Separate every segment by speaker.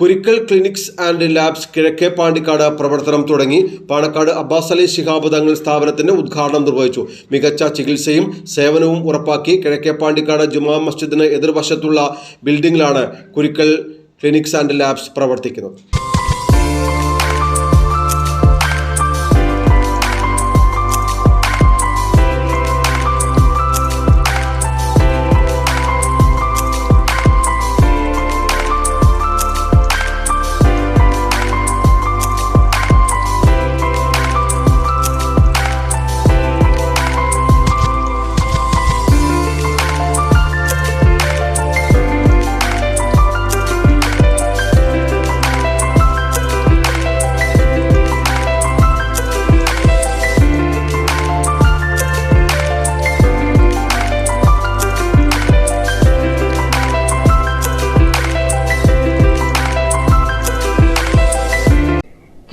Speaker 1: Kurikkal clinics and labs കിഴക്കേ പാണ്ടിക്കാട് പ്രവർത്തനം തുടങ്ങി. പാണക്കാട് അബ്ബാസ് അലി ശിഹാബ് തങ്ങൾ സ്ഥാപനത്തിന്റെ ഉദ്ഘാടനം നിർവഹിച്ചു. മികച്ച ചികിത്സയും സേവനവും ഉറപ്പാക്കി കിഴക്കേ പാണ്ടിക്കാട് ജുമാ മസ്ജിദിന് എതിർവശത്തുള്ള ബിൽഡിംഗിലാണ് കുരിക്കൽ ക്ലിനിക്സ് ആൻഡ് ലാബ്സ് പ്രവർത്തിക്കുന്നത്.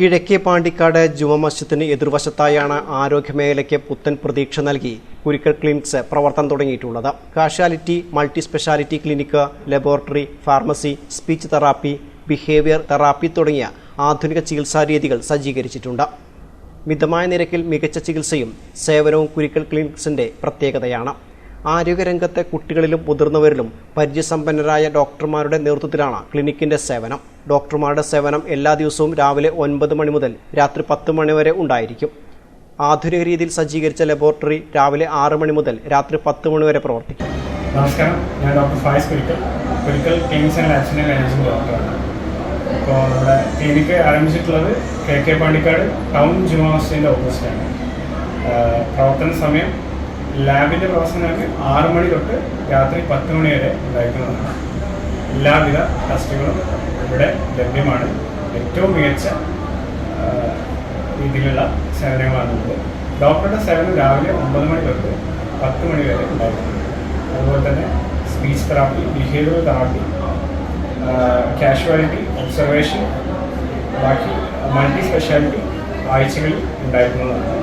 Speaker 2: കിഴക്കേ പാണ്ടിക്കാട് ജുമ മസ്ജിദിന് എതിർവശത്തായാണ് ആരോഗ്യമേഖലയ്ക്ക് പുത്തൻ പ്രതീക്ഷ നൽകി കുരിക്കൽ ക്ലിനിക്സ് പ്രവർത്തനം തുടങ്ങിയിട്ടുള്ളത്. Casualty multi speciality clinic laboratory pharmacy speech therapy behaviour therapy തുടങ്ങിയ ആധുനിക ചികിത്സാ രീതികൾ സജ്ജീകരിച്ചിട്ടുണ്ട്. മിതമായ നിരക്കിൽ മികച്ച ചികിത്സയും സേവനവും കുരിക്കൽ ക്ലിനിക്സിന്റെ പ്രത്യേകതയാണ്. ആരോഗ്യരംഗത്തെ കുട്ടികളിലും മുതിർന്നവരിലും പരിചയസമ്പന്നരായ ഡോക്ടർമാരുടെ നേതൃത്വത്തിലാണ് ക്ലിനിക്കിന്റെ സേവനം. ഡോക്ടർമാരുടെ സേവനം എല്ലാ ദിവസവും രാവിലെ ഒൻപത് മണി മുതൽ രാത്രി പത്ത് മണി വരെ ഉണ്ടായിരിക്കും. ആധുനിക രീതിയിൽ സജ്ജീകരിച്ച ലബോറട്ടറി രാവിലെ ആറ് മണി മുതൽ രാത്രി പത്ത് മണി വരെ പ്രവർത്തിക്കും.
Speaker 3: നമസ്കാരം. ഞാൻ doctor Fayas Kurikkal. Kurikkal clinics and ലാബ്സിന്റെ managing ഡോക്ടറാണ്. ഇപ്പോൾ നമ്മുടെ ക്ലിനിക്ക് ആരംഭിച്ചിട്ടുള്ളത് കെ കെ പാണ്ടിക്കാട് ടൗൺ ജുമാ മസ്ജിദിന്റെ ഓപ്പോസിറ്റാണ് പ്രവർത്തന സമയം ലാബിന്റെ പ്രവർത്തനങ്ങൾക്ക് ആറ് മണി തൊട്ട് രാത്രി പത്ത് മണി വരെ ഉണ്ടായിരിക്കുന്നതാണ്. എല്ലാവിധ ടെസ്റ്റുകളും ഇവിടെ ലഭ്യമാണ്. ഏറ്റവും മികച്ച രീതിയിലുള്ള സേവനങ്ങളാണുള്ളത്. ഡോക്ടറുടെ സേവനം രാവിലെ ഒമ്പത് മണി തൊട്ട് പത്ത് മണി വരെ ഉണ്ടാകുന്നുണ്ട് അതുപോലെ തന്നെ speech therapy behaviour therapy casualty observation ബാക്കി മൾട്ടി സ്പെഷ്യാലിറ്റി ആഴ്ചകളിൽ ഉണ്ടായിരുന്നതാണ്.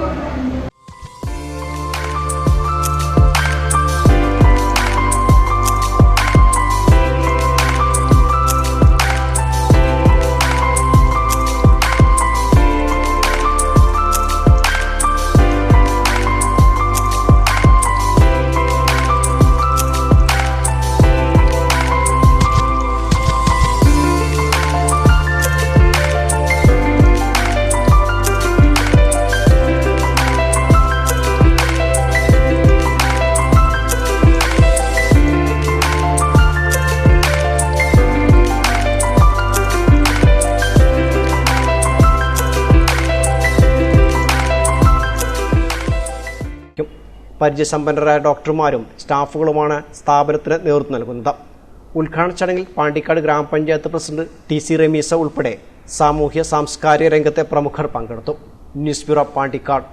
Speaker 2: പരിചയസമ്പന്നരായ ഡോക്ടർമാരും സ്റ്റാഫുകളുമാണ് സ്ഥാപനത്തിന് നേതൃത്വം നൽകുന്നത്. ഉദ്ഘാടന ചടങ്ങിൽ പാണ്ടിക്കാട് ഗ്രാമപഞ്ചായത്ത് പ്രസിഡന്റ് ടി സി റമീസ ഉൾപ്പെടെ സാമൂഹ്യ സാംസ്കാരിക രംഗത്തെ പ്രമുഖർ പങ്കെടുത്തു. News bureau Pandikkad.